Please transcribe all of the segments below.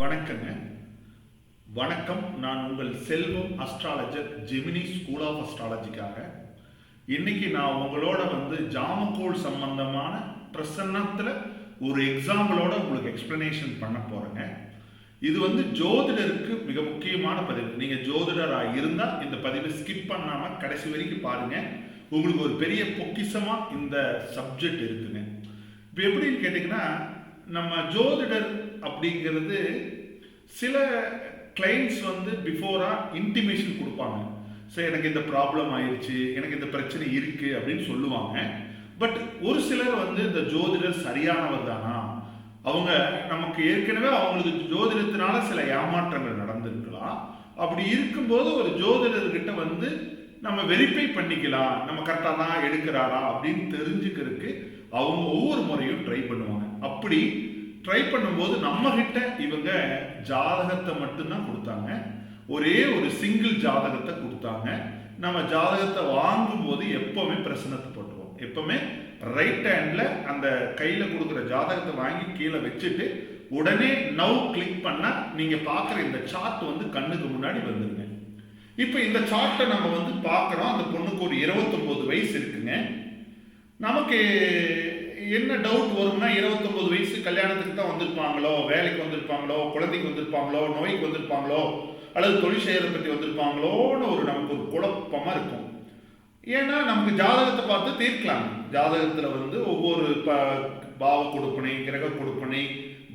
வணக்கங்க. வணக்கம். நான் உங்கள் Selvam astrologer Gemini school of அஸ்ட்ராலஜிக்காக இன்னைக்கு நான் உங்களோட வந்து ஜாமக்கோள் சம்பந்தமான பிரசன்னத்தில் ஒரு எக்ஸாம்பிளோட உங்களுக்கு எக்ஸ்பிளனேஷன் பண்ண போறேங்க. இது வந்து ஜோதிடருக்கு மிக முக்கியமான பதிவு. நீங்க ஜோதிடராக இருந்தால் இந்த பதிவை ஸ்கிப் பண்ணாம கடைசி வரைக்கும் பாருங்க. உங்களுக்கு ஒரு பெரிய பொக்கிஷமா இந்த சப்ஜெக்ட் இருக்குங்க. இப்போ எப்படின்னு கேட்டிங்கன்னா நம்ம ஜோதிடர் அப்படிங்கிறது சில கிளைண்ட்ஸ் வந்து பிஃபோராக இன்டிமேஷன் கொடுப்பாங்க. ஸோ எனக்கு இந்த ப்ராப்ளம் ஆயிடுச்சு எனக்கு இந்த பிரச்சனை இருக்கு அப்படின்னு சொல்லுவாங்க. பட் ஒரு சிலர் வந்து இந்த ஜோதிடர் சரியானவர் தானா? அவங்க நமக்கு ஏற்கனவே அவங்களுக்கு ஜோதிடத்தினால சில ஏமாற்றங்கள் நடந்திருக்கலாம். அப்படி இருக்கும்போது ஒரு ஜோதிடர்கிட்ட வந்து நம்ம வெரிஃபை பண்ணிக்கலாம். நம்ம கரெக்டாக தான் எடுக்கிறாரா அப்படின்னு தெரிஞ்சுக்கிறதுக்கு அவங்க ஒவ்வொரு முறையும் ட்ரை பண்ணுவாங்க. அப்படி ட்ரை பண்ணும்போது நம்ம கிட்ட இவங்க ஜாதகத்தை மட்டும்தான் கொடுத்தாங்க. ஒரே ஒரு சிங்கிள் ஜாதகத்தை கொடுத்தாங்க. நம்ம ஜாதகத்தை வாங்கும்போது எப்பவுமே பிரசனத்தை போட்டுருவோம் எப்பவுமே ரைட் ஹேண்ட்ல அந்த கையில கொடுக்குற ஜாதகத்தை வாங்கி கீழே வச்சுட்டு உடனே நவ் கிளிக் பண்ணா நீங்க பார்க்குற இந்த சார்ட் வந்து கண்ணுக்கு முன்னாடி வந்துருங்க. இப்போ இந்த சார்ட்டை நம்ம வந்து பார்க்குறோம். அந்த பொண்ணுக்கு ஒரு இருபத்தொம்போது வயசு இருக்குங்க. நமக்கு என்ன டவுட் வரும்னா இருபத்தொம்பது வயசு கல்யாணத்துக்கு தான் வந்திருப்பாங்களோ வேலைக்கு வந்திருப்பாங்களோ குழந்தைக்கு வந்திருப்பாங்களோ நோய்க்கு வந்திருப்பாங்களோ அல்லது தொழில் செய்கிறத பற்றி வந்திருப்பாங்களோன்னு ஒரு நமக்கு ஒரு குழப்பமாக இருக்கும். ஏன்னா நமக்கு ஜாதகத்தை பார்த்து தீர்க்கலாம். ஜாதகத்தில் வந்து ஒவ்வொரு ப பாவ கொடுப்பனை கிரக கொடுப்பனை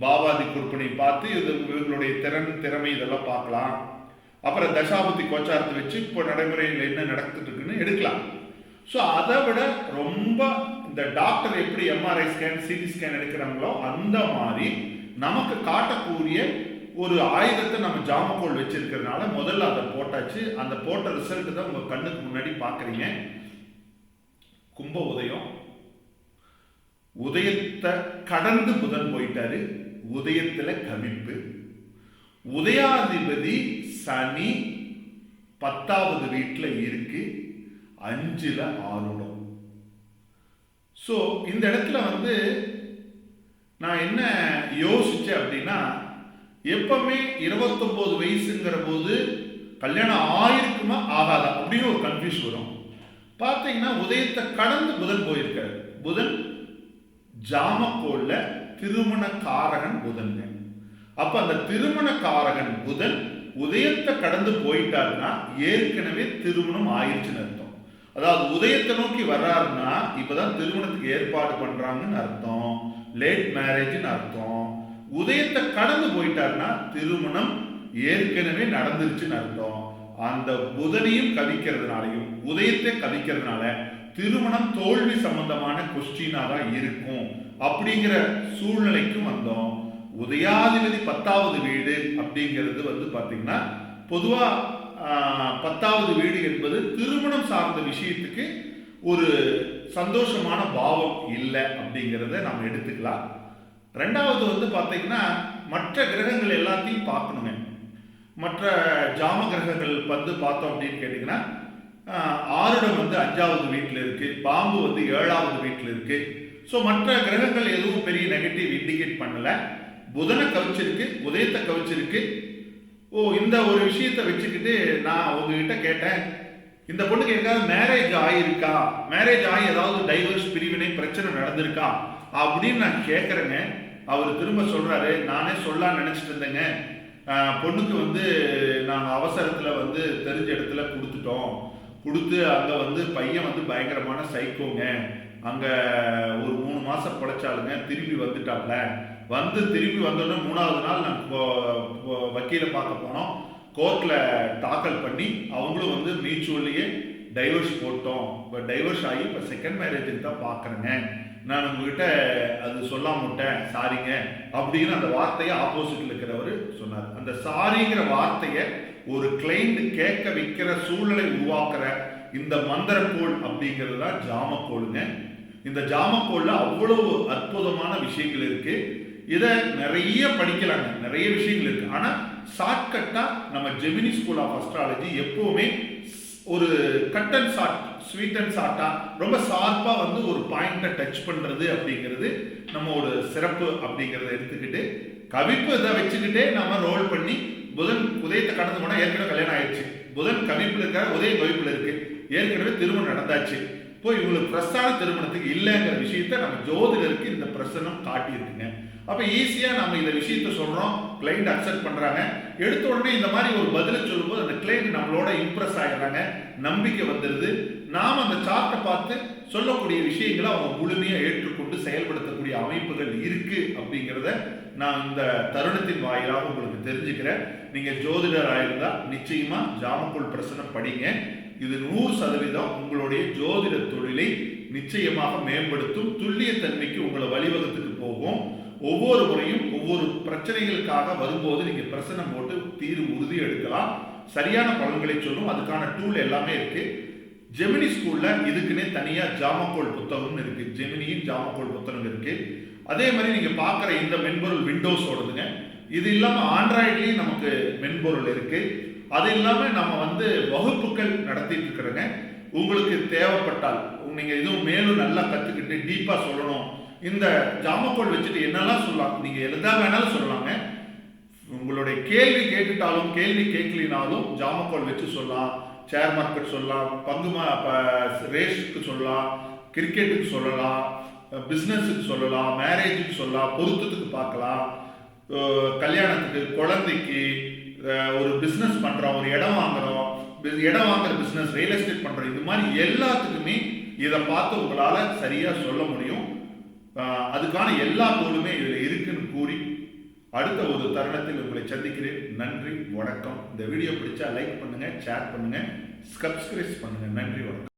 பாவாதி கொடுப்பனை பார்த்து இது இவர்களுடைய திறன் திறமை இதெல்லாம் பார்க்கலாம். அப்புறம் தசாபதி கோச்சாரத்தை வச்சு இப்போ நடைமுறையில் என்ன நடந்துட்டு இருக்குன்னு எடுக்கலாம். ஸோ அதை விட ரொம்ப இந்த டாக்டர் எப்படி எம்ஆர்ஐ ஸ்கேன் சிடி ஸ்கேன் எடுக்கிறாங்களோ அந்த மாதிரி நமக்கு காட்டக்கூடிய ஒரு ஆயுதத்தை நம்ம ஜாமக்கோல் வச்சிருக்கிறதுனால முதல்ல அதை போட்டாச்சு. அந்த போட்ட ரிசல்ட் தான் உங்க கண்ணுக்கு முன்னாடி பார்க்குறீங்க. கும்ப உதயம். உதயத்தை கடந்து புதன் போயிட்டாரு. உதயத்துல கவிப்பு. உதயாதிபதி சனி பத்தாவது வீட்டில் இருக்கு. அஞ்சுல ஆறுடம். ஸோ இந்த இடத்துல வந்து நான் என்ன யோசித்தேன் அப்படின்னா எப்பவுமே இருபத்தொம்போது வயசுங்கிற போது கல்யாணம் ஆயிருக்குமா ஆகாதா? அப்படின்னு ஒரு கன்ஃபியூஸ் வரும். பார்த்தீங்கன்னா உதயத்தை கடந்து புதன் போயிருக்காரு. புதன் ஜாமக்கோல்ல திருமண காரகன் புதன்ங்க அப்ப அந்த திருமண காரகன் புதன் உதயத்தை கடந்து போயிட்டாருன்னா ஏற்கனவே திருமணம் ஆயிடுச்சுன்னு அர்த்தம். அதாவது உதயத்தை நோக்கி வர்றாருன்னா இப்பதான் திருமணத்துக்கு ஏற்பாடு பண்றாங்கன்னு அர்த்தம். லேட் மேரேஜ்னு அர்த்தம். உதயத்தை கடந்து போயிட்டாருன்னா திருமணம் ஏற்கனவே நடந்துருச்சுன்னு அர்த்தம். அந்த புதனையும் கவிக்கிறதுனாலையும் உதயத்தை கவிக்கிறதுனால திருமணம் தோல்வி சம்பந்தமான கொஸ்டினா தான் இருக்கும் அப்படிங்கிற சூழ்நிலைக்கும் வந்தோம். உதயாதிபதி பத்தாவது வீடு அப்படிங்கிறது வந்து பாத்தீங்கன்னா பொதுவா பத்தாவது வீடு என்பது திருமணம் சார்ந்த விஷயத்துக்கு ஒரு சந்தோஷமான பாவம் இல்லை அப்படிங்கிறத நம்ம எடுத்துக்கலாம். ரெண்டாவது வந்து பார்த்தீங்கன்னா மற்ற கிரகங்கள் எல்லாத்தையும் பார்க்கணுங்க. மற்ற ஜாம கிரகங்கள் வந்து பார்த்தோம் அப்படின்னு கேட்டிங்கன்னா ஆருடம் வந்து அஞ்சாவது வீட்டில் இருக்குது பாம்பு வந்து ஏழாவது வீட்டில் இருக்குது ஸோ மற்ற கிரகங்கள் எதுவும் பெரிய நெகட்டிவ் இண்டிகேட் பண்ணலை. புதனை கவிச்சிருக்கு உதயத்தை கவிச்சிருக்கு ஓ இந்த ஒரு விஷயத்தை வச்சுக்கிட்டு நான் உங்ககிட்ட கேட்டேன். இந்த பொண்ணுக்கு எங்காவது மேரேஜ் ஆகியிருக்கா மேரேஜ் ஆகி ஏதாவது டைவர்ஸ் பிரிவினை பிரச்சனை நடந்திருக்கா? அப்படின்னு நான் கேட்குறேங்க அவர் திரும்ப சொல்கிறாரு நானே சொல்ல நினச்சிட்டு இருந்தேங்க. பொண்ணுக்கு வந்து நாங்கள் அவசரத்தில் வந்து தெரிஞ்ச இடத்துல கொடுத்துட்டோம். கொடுத்து அங்கே வந்து பையன் வந்து பயங்கரமான சைக்கோங்க அங்கே ஒரு மூணு மாதம் பிழைச்சாலுங்க திரும்பி வந்துட்டாப்ல. வந்து திரும்பி வந்தோடனே மூணாவது நாள் நாங்கள் வக்கீலை பார்க்க போனோம். கோர்ட்டில் தாக்கல் பண்ணி அவங்களும் வந்து மியூச்சுவல்லையே டைவர்ஸ் போட்டோம். இப்போ டைவர்ஸ் ஆகி இப்போ செகண்ட் மேரேஜுக்கு தான் பார்க்குறேங்க. நான் உங்ககிட்ட அது சொல்லாம விட்டேன். சாரிங்க அப்படின்னு அந்த வார்த்தையை ஆப்போசிட்டில் இருக்கிறவர் சொன்னார். அந்த சாரிங்கிற வார்த்தையை ஒரு கிளைண்ட் கேட்க வைக்கிற சூழ்நிலை உருவாக்குற இந்த மந்திரக்கோள் அப்படிங்கிறது தான் ஜாமக்கோளுங்க. இந்த ஜாமக்கோளில் அவ்வளவு அற்புதமான விஷயங்கள் இருக்குது இதை நிறைய படிக்கலாங்க. நிறைய விஷயங்கள் இருக்கு. ஆனா ஷார்ட்கட்டா நம்ம ஜெமினி ஸ்கூல் ஆஃப் அஸ்ட்ராலஜி எப்பவுமே ஒரு cut and short sweet and ஷார்ட்டா ரொம்ப ஷார்ப்பா வந்து ஒரு பாயிண்ட்டை டச் பண்றது அப்படிங்கிறது நம்ம ஒரு சிறப்பு அப்படிங்கிறத எடுத்துக்கிட்டு கவிப்பு இதை வச்சுக்கிட்டே நம்ம ரோல் பண்ணி புதன் உதயத்தை கடந்து போனா ஏற்கனவே கல்யாணம் ஆயிடுச்சு. புதன் கவிப்புல இருக்க உதயம் கவிப்புல இருக்கு. ஏற்கனவே திருமணம் நடந்தாச்சு. இப்போ இவங்களுக்கு பிரஸ்தான திருமணத்துக்கு இல்லைங்கிற விஷயத்த நம்ம ஜோதிடருக்கு இந்த பிரசனம் காட்டியிருக்குங்க. அப்ப ஈஸியா நம்ம இந்த விஷயத்த சொல்றோம் கிளைண்ட் அக்செப்ட் பண்றாங்க. எடுத்த உடனே இந்த மாதிரி ஒரு பதிலை சொல்லும்போது அந்த கிளைண்ட் நம்மளோட இம்ப்ரெஸ் ஆயிடுறாங்க நம்பிக்கை வந்துடுது நாம் அந்த சார்ட்டை பார்த்து சொல்லக்கூடிய விஷயங்களை அவங்க முழுமையாக ஏற்றுக்கொண்டு செயல்படுத்தக்கூடிய அமைப்புகள் இருக்கு அப்படிங்கிறத நான் இந்த தருணத்தின் வாயிலாக உங்களுக்கு தெரிஞ்சுக்கிறேன். நீங்கள் ஜோதிடராக இருந்தா நிச்சயமாக ஜாமக்குள் பிரசனம் படிங்க. இது நூறு சதவீதம் உங்களுடைய ஜோதிட தொழிலை நிச்சயமாக மேம்படுத்தும் துல்லியத்தன்மைக்கு உங்களை வழிவகுத்துக்கு போகும். ஒவ்வொரு முறையும் ஒவ்வொரு பிரச்சனைகளுக்காக வரும்போது நீங்க பிரச்சனை போட்டு தீர்வு உறுதி எடுக்கலாம். சரியான பலன்களை சொல்லும் அதுக்கான டூல் எல்லாமே இருக்கு. ஜெமினி ஸ்கூல்ல இதுக்குன்னே தனியா ஜாமக்கோல் புத்தகம்னு இருக்கு. ஜெமினியின் ஜாமக்கோல் புத்தகம் இருக்கு. அதே மாதிரி நீங்க பார்க்குற இந்த மென்பொருள் விண்டோஸ் ஓடுதுங்க. இது இல்லாம ஆண்ட்ராய்ட்லயும் நமக்கு மென்பொருள் இருக்கு. அது இல்லாமல் நம்ம வந்து வகுப்புகள் நடத்திட்டு இருக்கிறோங்க. உங்களுக்கு தேவைப்பட்டால் நீங்கள் இதுவும் மேலும் நல்லா கற்றுக்கிட்டு டீப்பாக சொல்லணும். இந்த ஜாமக்கோல் வச்சுட்டு என்னெல்லாம் சொல்லலாம்? நீங்கள் எதா வேணாலும் சொல்லலாங்க. உங்களுடைய கேள்வி கேட்டுட்டாலும் கேள்வி கேட்கலினாலும் ஜாமக்கோல் வச்சு சொல்லலாம். ஷேர் மார்க்கெட் சொல்லலாம். பங்கு மா- ரேஸுக்கு சொல்லலாம். கிரிக்கெட்டுக்கு சொல்லலாம். பிஸ்னஸுக்கு சொல்லலாம். மேரேஜுக்கு சொல்லலாம். பொருத்தத்துக்கு பார்க்கலாம். கல்யாணத்துக்கு குழந்தைக்கு ஒரு பிஸ்னஸ் பண்ணுறோம் ஒரு இடம் வாங்குறோம் இடம் வாங்குற பிஸ்னஸ் ரியல் எஸ்டேட் பண்ணுறோம் இது மாதிரி எல்லாத்துக்குமே இதை பார்த்து உங்களால் சரியாக சொல்ல முடியும். அதுக்கான எல்லா பொருளுமே இதில் இருக்குன்னு கூறி அடுத்த ஒரு தருணத்தில் உங்களை சந்திக்கிறேன். நன்றி வணக்கம். இந்த வீடியோ பிடிச்சா லைக் பண்ணுங்கள் ஷேர் பண்ணுங்கள் சப்ஸ்கிரைப் பண்ணுங்கள் நன்றி வணக்கம்.